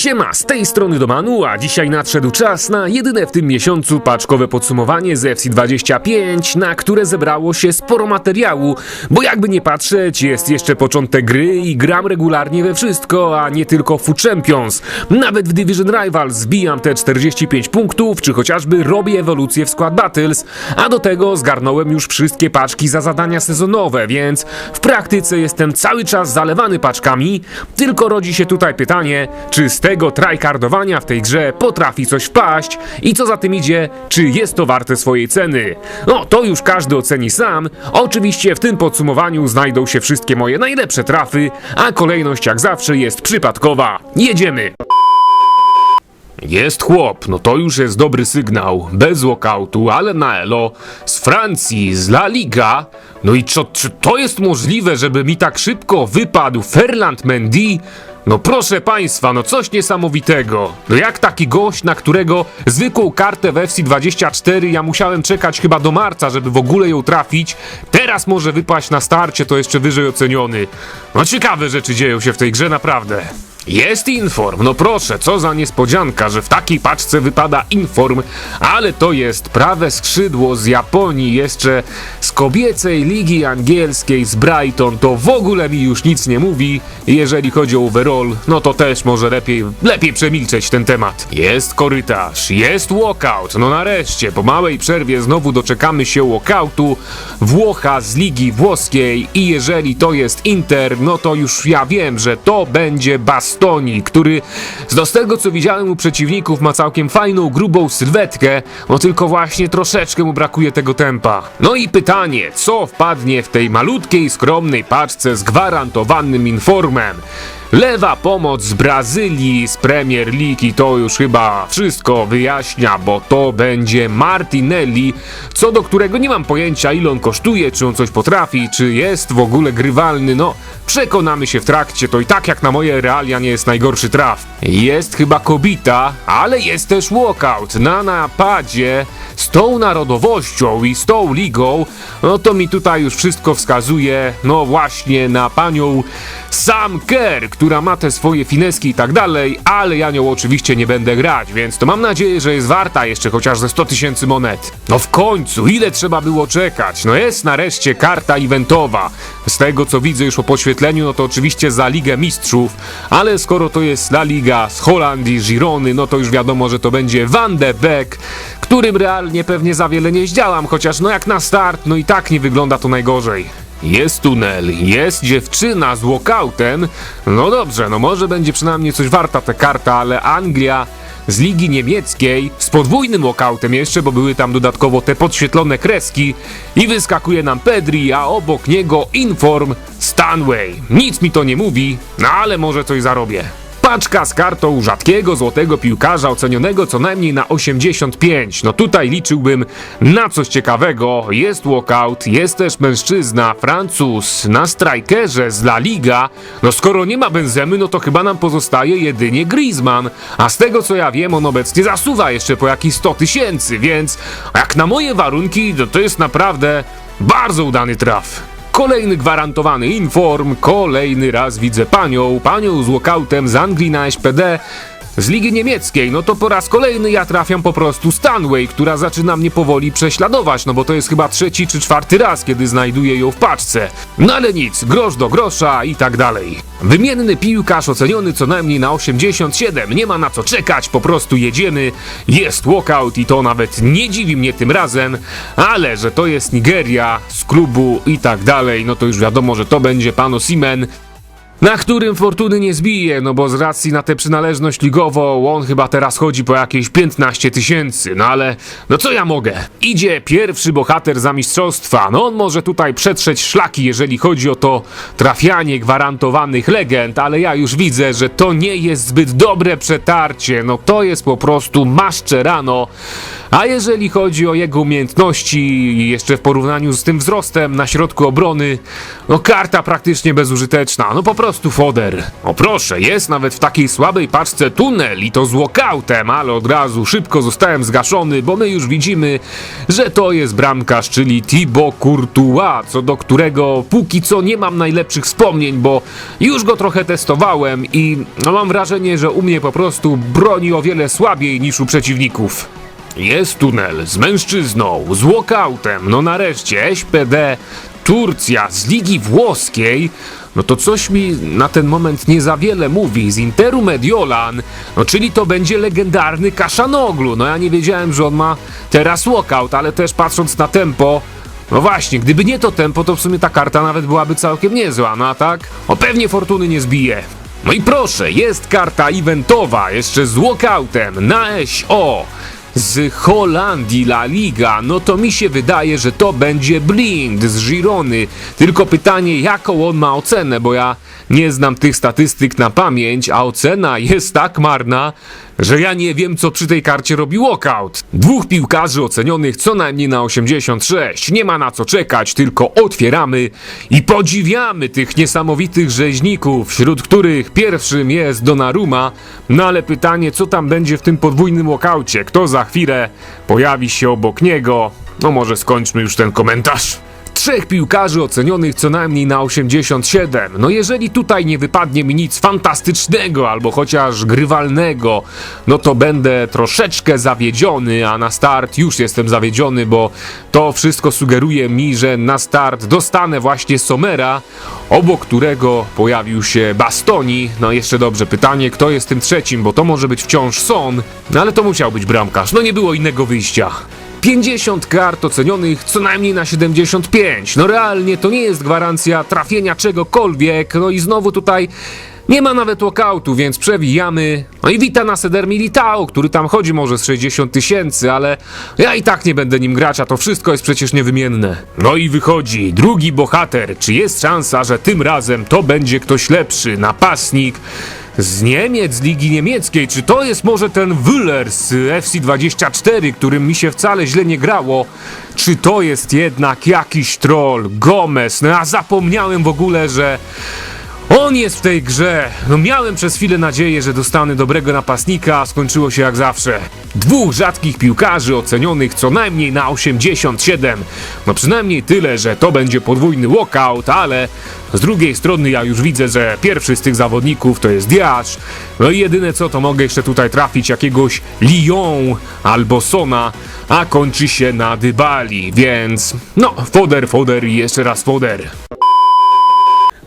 Siema, z tej strony Domanu, a dzisiaj nadszedł czas na jedyne w tym miesiącu paczkowe podsumowanie z FC25, na które zebrało się sporo materiału, bo jakby nie patrzeć, jest jeszcze początek gry i gram regularnie we wszystko, a nie tylko w Champions. Nawet w Division Rivals zbijam te 45 punktów, czy chociażby robię ewolucję w Squad Battles, a do tego zgarnąłem już wszystkie paczki za zadania sezonowe, więc w praktyce jestem cały czas zalewany paczkami, tylko rodzi się tutaj pytanie, czy z tego trycardowania w tej grze potrafi coś wpaść i co za tym idzie, czy jest to warte swojej ceny. No, to już każdy oceni sam. Oczywiście w tym podsumowaniu znajdą się wszystkie moje najlepsze trafy, a kolejność jak zawsze jest przypadkowa. Jedziemy! Jest chłop, no to już jest dobry sygnał. Bez walkoutu, ale na elo. Z Francji, z La Liga. No i czy, czy to jest możliwe, żeby mi tak szybko wypadł Ferland Mendy? No proszę państwa, no coś niesamowitego. No jak taki gość, na którego zwykłą kartę w FC24 ja musiałem czekać chyba do marca, żeby w ogóle ją trafić, teraz może wypaść na starcie, to jeszcze wyżej oceniony. No ciekawe rzeczy dzieją się w tej grze naprawdę. Jest inform, no proszę, co za niespodzianka, że w takiej paczce wypada inform, ale to jest prawe skrzydło z Japonii, jeszcze z kobiecej ligi angielskiej z Brighton, to w ogóle mi już nic nie mówi. Jeżeli chodzi o overall, no to też może lepiej, lepiej przemilczeć ten temat. Jest korytarz, jest walkout, no nareszcie, po małej przerwie znowu doczekamy się walkoutu, Włocha z ligi włoskiej. I jeżeli to jest Inter, no to już ja wiem, że to będzie Bastoni, który z tego co widziałem u przeciwników ma całkiem fajną, grubą sylwetkę, no tylko właśnie troszeczkę mu brakuje tego tempa. No i pytanie, co wpadnie w tej malutkiej, skromnej paczce z gwarantowanym informem? Lewa pomoc z Brazylii, z Premier League i to już chyba wszystko wyjaśnia, bo to będzie Martinelli, co do którego nie mam pojęcia ile on kosztuje, czy on coś potrafi, czy jest w ogóle grywalny, no przekonamy się w trakcie, to i tak jak na moje realia nie jest najgorszy traf. Jest chyba kobita, ale jest też walkout na napadzie z tą narodowością i z tą ligą, no to mi tutaj już wszystko wskazuje, no właśnie na panią Sam Kerr, która ma te swoje fineski i tak dalej, ale ja nią oczywiście nie będę grać, więc to mam nadzieję, że jest warta jeszcze chociaż ze 100 tysięcy monet. No w końcu, ile trzeba było czekać? No jest nareszcie karta eventowa. Z tego co widzę już po poświetleniu, no to oczywiście za Ligę Mistrzów, ale skoro to jest La Liga z Holandii, Girony, no to już wiadomo, że to będzie Van de Beek, którym realnie pewnie za wiele nie zdziałam, chociaż no jak na start, no i tak nie wygląda to najgorzej. Jest tunel, jest dziewczyna z walkoutem. No dobrze, no może będzie przynajmniej coś warta ta karta, ale Anglia z ligi niemieckiej z podwójnym walkoutem jeszcze, bo były tam dodatkowo te podświetlone kreski i wyskakuje nam Pedri, a obok niego Inform Stanway. Nic mi to nie mówi, no ale może coś zarobię. Paczka z kartą rzadkiego złotego piłkarza ocenionego co najmniej na 85. No tutaj liczyłbym na coś ciekawego. Jest walkout, jest też mężczyzna, Francuz, na strajkerze z La Liga. No skoro nie ma Benzemy, no to chyba nam pozostaje jedynie Griezmann. A z tego co ja wiem, on obecnie zasuwa jeszcze po jakieś 100 tysięcy, więc jak na moje warunki, to, to jest naprawdę bardzo udany traf. Kolejny gwarantowany inform, kolejny raz widzę panią, panią z walkoutem z Anglii na SPD, z ligi niemieckiej, no to po raz kolejny ja trafiam po prostu Stanway, która zaczyna mnie powoli prześladować, no bo to jest chyba trzeci czy czwarty raz, kiedy znajduję ją w paczce. No ale nic, grosz do grosza i tak dalej. Wymienny piłkarz oceniony co najmniej na 87, nie ma na co czekać, po prostu jedziemy, jest walkout i to nawet nie dziwi mnie tym razem, ale że to jest Nigeria z klubu i tak dalej, no to już wiadomo, że to będzie pan Osimen, na którym fortuny nie zbije, no bo z racji na tę przynależność ligową on chyba teraz chodzi po jakieś 15 tysięcy, no ale no co ja mogę? Idzie pierwszy bohater za mistrzostwa, no on może tutaj przetrzeć szlaki, jeżeli chodzi o to trafianie gwarantowanych legend, ale ja już widzę, że to nie jest zbyt dobre przetarcie, no to jest po prostu maszczerano. A jeżeli chodzi o jego umiejętności, jeszcze w porównaniu z tym wzrostem na środku obrony, no karta praktycznie bezużyteczna, no po prostu prostu foder. O proszę, jest nawet w takiej słabej paczce tunel i to z walkoutem, ale od razu szybko zostałem zgaszony, bo my już widzimy, że to jest bramkarz, czyli Thibaut Courtois, co do którego póki co nie mam najlepszych wspomnień, bo już go trochę testowałem i no, mam wrażenie, że u mnie po prostu broni o wiele słabiej niż u przeciwników. Jest tunel z mężczyzną, z walkoutem, no nareszcie SPD Turcja z Ligi Włoskiej, no to coś mi na ten moment nie za wiele mówi. Z Interu Mediolan, no czyli to będzie legendarny Kaszanoglu. No ja nie wiedziałem, że on ma teraz walkout, ale też patrząc na tempo, no właśnie, gdyby nie to tempo, to w sumie ta karta nawet byłaby całkiem niezła, no a tak? O pewnie fortuny nie zbije. No i proszę, jest karta eventowa, jeszcze z walkoutem na SO z Holandii La Liga, no to mi się wydaje, że to będzie Blind z Girony. Tylko pytanie, jaką on ma ocenę, bo ja nie znam tych statystyk na pamięć, a ocena jest tak marna, że ja nie wiem, co przy tej karcie robi walkout. Dwóch piłkarzy ocenionych co najmniej na 86. Nie ma na co czekać, tylko otwieramy i podziwiamy tych niesamowitych rzeźników, wśród których pierwszym jest Donnarumma. No ale pytanie, co tam będzie w tym podwójnym walkaucie? Kto za chwilę pojawi się obok niego? No może skończmy już ten komentarz. Trzech piłkarzy ocenionych co najmniej na 87. No jeżeli tutaj nie wypadnie mi nic fantastycznego albo chociaż grywalnego, no to będę troszeczkę zawiedziony, a na start już jestem zawiedziony, bo to wszystko sugeruje mi, że na start dostanę właśnie Somera, obok którego pojawił się Bastoni. No jeszcze dobrze, pytanie kto jest tym trzecim, bo to może być wciąż Son, no ale to musiał być bramkarz, no nie było innego wyjścia. 50 kart ocenionych co najmniej na 75. No realnie to nie jest gwarancja trafienia czegokolwiek. No i znowu tutaj nie ma nawet walkoutu, więc przewijamy. No i wita na Seder Militao, który tam chodzi może z 60 tysięcy, ale ja i tak nie będę nim grać, a to wszystko jest przecież niewymienne. No i wychodzi drugi bohater. Czy jest szansa, że tym razem to będzie ktoś lepszy? Napastnik z Niemiec, z Ligi Niemieckiej. Czy to jest może ten Wüller z FC24, którym mi się wcale źle nie grało? Czy to jest jednak jakiś troll? Gomez. No ja zapomniałem w ogóle, że on jest w tej grze. No miałem przez chwilę nadzieję, że dostanę dobrego napastnika, a skończyło się jak zawsze. Dwóch rzadkich piłkarzy ocenionych co najmniej na 87. No przynajmniej tyle, że to będzie podwójny walkout, ale z drugiej strony ja już widzę, że pierwszy z tych zawodników to jest Diasz. No i jedyne co, to mogę jeszcze tutaj trafić jakiegoś Lyon albo Sona, a kończy się na Dybali, więc no, foder, foder i jeszcze raz foder.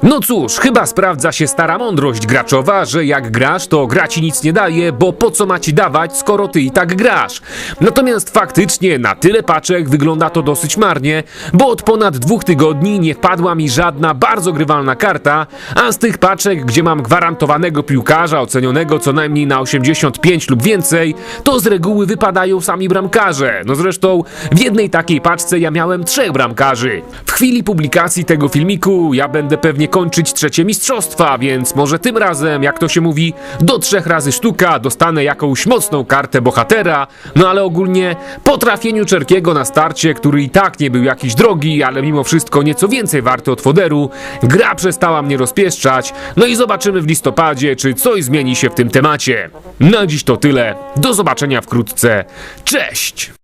No cóż, chyba sprawdza się stara mądrość graczowa, że jak grasz, to gra ci nic nie daje, bo po co ma ci dawać, skoro ty i tak grasz. Natomiast faktycznie na tyle paczek wygląda to dosyć marnie, bo od ponad dwóch tygodni nie wpadła mi żadna bardzo grywalna karta, a z tych paczek, gdzie mam gwarantowanego piłkarza ocenionego co najmniej na 85 lub więcej, to z reguły wypadają sami bramkarze. No zresztą w jednej takiej paczce ja miałem trzech bramkarzy. W chwili publikacji tego filmiku ja będę pewnie kończyć trzecie mistrzostwa, więc może tym razem, jak to się mówi, do trzech razy sztuka dostanę jakąś mocną kartę bohatera, no ale ogólnie po trafieniu Czerkiego na starcie, który i tak nie był jakiś drogi, ale mimo wszystko nieco więcej warty od foderu, gra przestała mnie rozpieszczać, no i zobaczymy w listopadzie, czy coś zmieni się w tym temacie. Na dziś to tyle, do zobaczenia wkrótce, cześć!